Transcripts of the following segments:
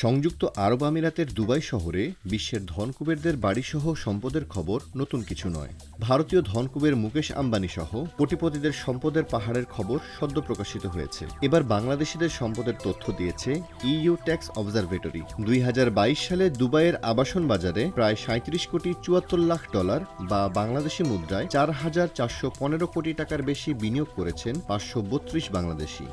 সংযুক্ত আরব আমিরাতের দুবাই শহরে বিশ্বের ধনকুবেরদের বাড়িসহ সম্পদের খবর নতুন কিছু নয়। ভারতীয় ধনকুবের মুকেশ আম্বানি সহ কোটিপতিদের সম্পদের পাহাড়ের খবর সদ্য প্রকাশিত হয়েছে। এবার বাংলাদেশিদের সম্পদের তথ্য দিয়েছে ইইউ ট্যাক্স অবজারভেটরি। দুই হাজার বাইশ সালে দুবাইয়ের আবাসন বাজারে প্রায় সাঁত্রিশ কোটি চুয়াত্তর লাখ ডলার বা বাংলাদেশি মুদ্রায় চার হাজার চারশো পনেরো কোটি টাকার বেশি বিনিয়োগ করেছেন পাঁচশো বত্রিশ বাংলাদেশি।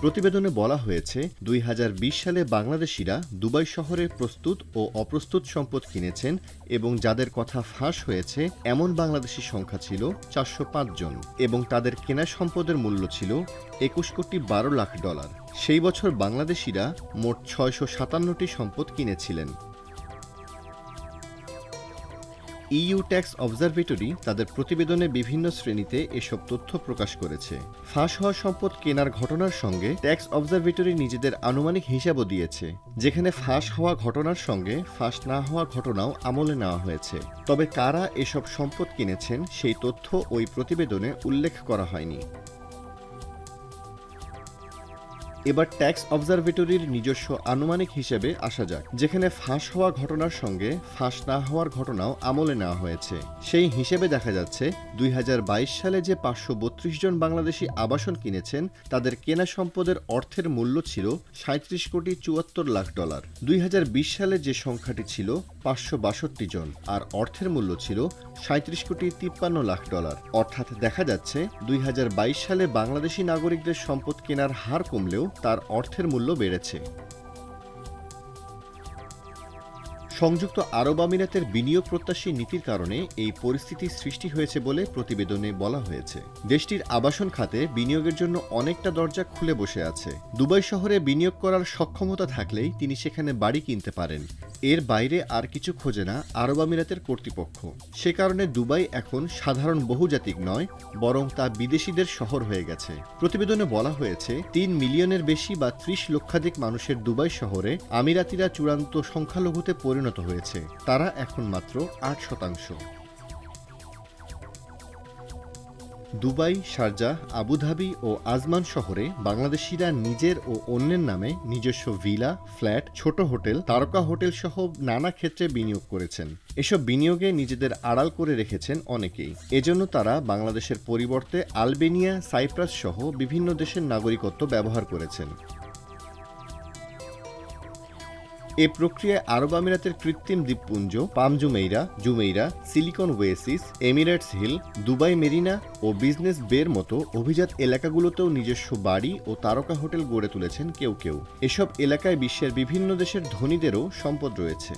প্রতিবেদনে বলা হয়েছে, দুই হাজার বিশ সালে বাংলাদেশিরা দুবাই শহরে প্রস্তুত ও অপ্রস্তুত সম্পদ কিনেছেন এবং যাদের কথা ফাঁস হয়েছে, এমন বাংলাদেশি সংখ্যা ছিল চারশো জন এবং তাদের কেনা সম্পদের মূল্য ছিল একুশ কোটি বারো লাখ ডলার। সেই বছর বাংলাদেশিরা মোট ছয়শো সাতান্নটি সম্পদ কিনেছিলেন। ইইউ ট্যাক্স অবজারভেটরি তাদের প্রতিবেদনে বিভিন্ন শ্রেণীতে এসব তথ্য প্রকাশ করেছে। ফাঁস হওয়া সম্পদ কেনার ঘটনার সঙ্গে ট্যাক্স অবজারভেটরি নিজেদের আনুমানিক হিসাবও দিয়েছে। যেখানে ফাঁস হওয়া ঘটনার সঙ্গে ফাঁস না হওয়া ঘটনাও আমলে নেওয়া হয়েছে। তবে কারা এসব সম্পদ কিনেছেন সেই তথ্য ওই প্রতিবেদনে উল্লেখ করা হয়নি। এবার ট্যাক্স অবজারভেটরির নিজস্ব আনুমানিক হিসেবে আসা যাক। যেখানে ফাঁস হওয়া ঘটনার সঙ্গে ফাঁস না হওয়ার ঘটনাও আমলে নেওয়া হয়েছে। সেই হিসেবে দেখা যাচ্ছে, দুই হাজার বাইশ সালে যে পাঁচশো বত্রিশ জন বাংলাদেশি আবাসন কিনেছেন, তাদের কেনা সম্পদের অর্থের মূল্য ছিল সাঁত্রিশ কোটি চুয়াত্তর লাখ ডলার। দুই হাজার বিশ সালে যে সংখ্যাটি ছিল পাঁচশো বাষট্টি জন, আর অর্থের মূল্য ছিল সাঁত্রিশ কোটি তিপ্পান্ন লাখ ডলার। অর্থাৎ দেখা যাচ্ছে, দুই হাজার বাইশ সালে বাংলাদেশি নাগরিকদের সম্পদ কেনার হার কমলেও তার অর্থের মূল্য বেড়েছে। সংযুক্ত আরব আমিরাতের বিনিয়োগ প্রত্যাশী নীতির কারণে এই পরিস্থিতি সৃষ্টি হয়েছে বলে প্রতিবেদনে বলা হয়েছে। দেশটির আবাসন খাতে বিনিয়োগের জন্য অনেকটা দরজা খুলে বসে আছে। দুবাই শহরে বিনিয়োগ করার সক্ষমতা থাকলেই তিনি সেখানে বাড়ি কিনতে পারেন। এর বাইরে আর কিছু খোঁজে না আরব আমিরাতের কর্তৃপক্ষ। সে কারণে দুবাই এখন সাধারণ বহুজাতিক নয়, বরং তা বিদেশিদের শহর হয়ে গেছে। প্রতিবেদনে বলা হয়েছে, তিন মিলিয়নের বেশি বা ত্রিশ লক্ষাধিক মানুষের দুবাই শহরে আমিরাতিরা চূড়ান্ত সংখ্যালঘুতে পরিণত হয়েছে। তারা এখন মাত্র আট শতাংশ। দুবাই, শারজাহ, আবুধাবি ও আজমান শহরে বাংলাদেশিরা নিজের ও অন্যের নামে নিজস্ব ভিলা, ফ্ল্যাট, ছোট হোটেল, তারকা হোটেল সহ নানা ক্ষেত্রে বিনিয়োগ করেছেন। এসব বিনিয়োগে নিজেদের আড়াল করে রেখেছেন অনেকেই। এজন্য তারা বাংলাদেশের পরিবর্তে আলবেনিয়া, সাইপ্রাস সহ বিভিন্ন দেশের নাগরিকত্ব ব্যবহার করেছেন। এ প্রক্রিয়ায় আরব আমিরাতের কৃত্রিম দ্বীপপুঞ্জ, Palm Jumeirah Jumeirah, Silicon Oasis, Emirates Hill, Dubai Marina ও বিজনেস বের মতো অভিজাত এলাকাগুলোতেও নিজস্ব বাড়ি ও তারকা হোটেল গড়ে তুলেছেন কেউ কেউ। এসব এলাকায় বিশ্বের বিভিন্ন দেশের ধনীদেরও সম্পদ রয়েছে।